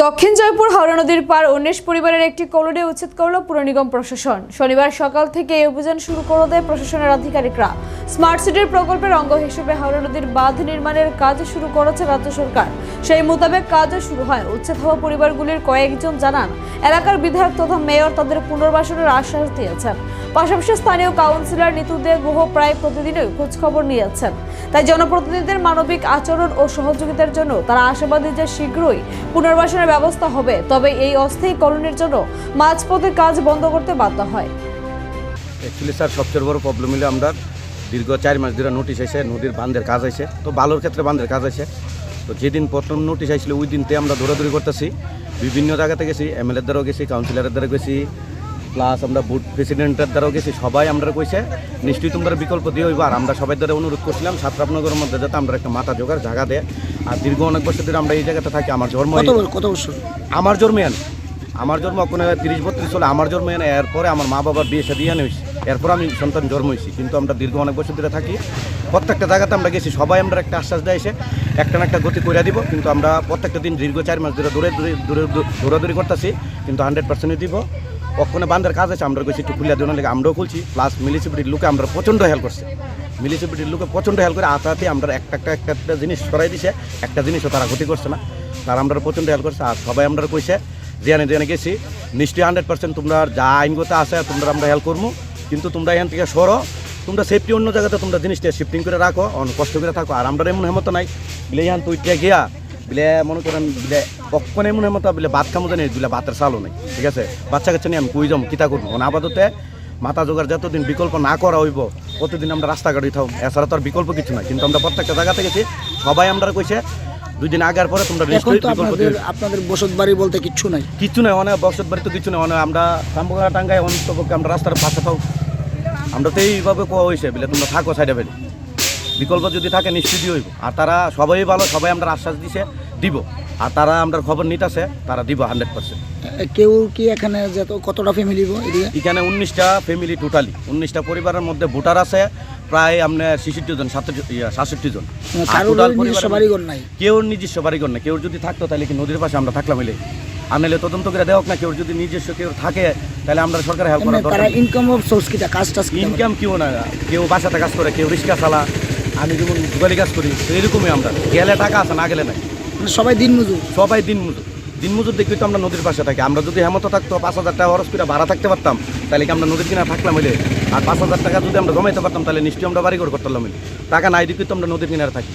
দক্ষিণ জয়পুর হাওড়া নদীর পার উনিশ পরিবারের একটি কলোনি উচ্ছেদ করল পুরনিগম প্রশাসন। শনিবার সকাল থেকে এই অভিযান শুরু করে দেয় প্রশাসনের আধিকারিকরা। স্মার্ট সিটির প্রকল্পের অঙ্গ হিসেবে হাওড়া নদীর বাঁধ নির্মাণের কাজ শুরু করেছে রাজ্য সরকার। সেই মোতাবেক কাজও শুরু হয়। উচ্ছেদ হওয়া পরিবারগুলির কয়েকজন জানান এলাকার বিধায়ক তথা মেয়র তাদের পুনর্বাসনের আশ্বাস দিয়েছেন। পাশাপাশি স্থানীয় কাউন্সিলর নিতু দে গুহ প্রায় প্রতিদিনই খোঁজখবর নিয়েছেন। তাই জনপ্রতিনিধিদের মানবিক আচরণ ও সহযোগিতার জন্য তারা আশাবাদী যে শীঘ্রই পুনর্বাসনের ব্যবস্থা হবে, তবে এই অস্থায়ী কলোনির জন্য মাঝপথে কাজ বন্ধ করতে বাধ্য হয়। অ্যাকচুয়ালি স্যার সবচেয়ে বড় প্রবলেম হলো আমরা দীর্ঘ চার মাস ধরে নোটিশ এসে নদীর বান্ধের কাজ আছে তো বালুর ক্ষেত্রে বান্ধের কাজ আছে তো যেদিন প্রথম নোটিশ আসছিল ওই দিনতে আমরা দৌড়াদৌড়ি করতেছি। বিভিন্ন জায়গাতে গেছি এমএলএর দ্বারাও গেছি কাউন্সিলরের দ্বারা গেছি প্লাস আমরা বুথ প্রেসিডেন্টের দ্বারাও গেছি সবাই আমরা কইছে নিশ্চয়ই তোমরা বিকল্প দিয়ে হইব। আর আমরা সবাই দ্বারা অনুরোধ করছিলাম সাতরাপনগরের মধ্যে যাতে আমরা একটা মাথা জোগাড় জায়গা দেয়। আর দীর্ঘ অনেক বছর ধরে আমরা এই জায়গাতে থাকি আমার জন্ম কত বছর? আমার জন্মে আন আমার জন্ম কোনো তিরিশ বত্রিশ হলে আমার জন্মে এনে এরপরে আমার মা বাবার বিয়ে সাথে আনে হয়েছে এরপর আমি সন্তান জন্ম হয়েছি কিন্তু আমরা দীর্ঘ অনেক বছর ধরে থাকি। প্রত্যেকটা জায়গাতে আমরা গেছি সবাই আমরা একটা আশ্বাস দেয় এসে একটা না একটা গতি করে দিব, কিন্তু আমরা প্রত্যেকটা দিন দীর্ঘ চার মাস ধরে দৌড়ে দৌড়ে দৌড়ে দৌড়াদৌড়ি করতেছি, কিন্তু হান্ড্রেড পার্সেন্টই দিব। কখনো বান্ধার কাজ আছে, আমরা গেছি একটু খুলিয়া দেওয়ার লেগে আমরাও খুলছি প্লাস মিলিসিপিটির লোকে আমরা প্রচণ্ড হেল্প করছে। মিলিসিপিটির লোকে প্রচণ্ড হেল্প করে আতাতে আমরা একটা একটা একটা একটা জিনিস সরাই দিছে, একটা জিনিসও তারা ক্ষতি করছে না। তারা আমরা প্রচণ্ড হেল্প করছে, আর সবাই আমরা কইছে যেখানে যেখানে গেছি, নিশ্চয়ই হান্ড্রেড পার্সেন্ট তোমরা যা আইনগত আছে তোমরা আমরা হেল্প করব কিন্তু তোমরা এখান থেকে সরো তোমরা সেফটি অন্য জায়গাতে তোমরা জিনিসটা শিফটিং করে রাখো অনেক কষ্ট করে থাকো। আর আমরা এমন হেমত নাই বিলে ইয়ান তুই গিয়া বিলে মনে করেন বিলে কখন এমন হেমত বিলে ভাত খামো জানি বিলে ভাতের চালও নেই ঠিক আছে? বাচ্চা কাচ্চা নিয়ে আমি কুই যাব কিতা করব? না আপাততে মাথা জোগাড় যতদিন বিকল্প না করা হইব প্রতিদিন আমরা রাস্তাঘাট থাও এছাড়া তো আর বিকল্প কিছু নাই কিন্তু আমরা প্রত্যেকটা জায়গাতে গেছি সবাই আমরা কইছে দুই দিন আগের পরে তোমরা আপনাদের। বসত বাড়ি বলতে কিচ্ছু নাই। কিচ্ছু নাই অনেক বসত বাড়ি তো কিছু নেই অনেক আমরা টাঙ্গাই অন্তপক্ষে আমরা রাস্তার পাশে থাও আমরা তো এইভাবে কোয়া হয়েছে বলে তোমরা থাকো সাইডে বেলে বিকল্প যদি থাকে নিশ্চিতই হইব। আর তারা সবাই ভালো সবাই আমরা আশ্বাস দিছে দিব। আর তারা আমরা খবর নিতেছে তারা দিব হান্ড্রেড পার্সেন্ট। কেউ কি এখানে যত কতটা ফ্যামিলি এখানে উনিশটা ফ্যামিলি টোটালি উনিশটা পরিবারের মধ্যে ভোটার আছে প্রায় আপনার ছেষট্টি জন সাতষট্টি জন। মানে total নিজস্ব বাড়িঘর নাই? কেউ নিজস্ব বাড়িঘর না কেউ যদি থাকতো তাহলে কি নদীর পাশে আমরা থাকলাম এলে? আর নাহলে তদন্ত করে দেওয়া না কেউ যদি নিজস্ব কেউ থাকে তাহলে আমরা সরকার হেল্প করা দরকার ইনকাম অফ সোর্স কিটা কাজ টাজ ইনকাম কেউ না কেউ বাসাতে কাজ করে কেউ রিক্সা চালা। আমি যেমন গুগালি কাজ করি এরকমই আমরা। গেলে টাকা আছে না গেলে নাই। মানে সবাই দিন মজুর। সবাই দিন মজুর। দিন মজুর দেখবি তো আমরা নদীর পাশে থাকি। আমরা যদি হেমত থাকতো পাঁচ হাজার টাকা খরচ করে ভাড়া থাকতে পারতাম তাহলে কি আমরা নদীর কিনা থাকলাম হইলে? আর পাঁচ হাজার টাকা যদি আমরা জমাইতে পারতাম তাহলে নিশ্চয়ই আমরা বাড়ি ঘর করতাম টাকা নাই দেখি তো আমরা নদীর কিনারে থাকি।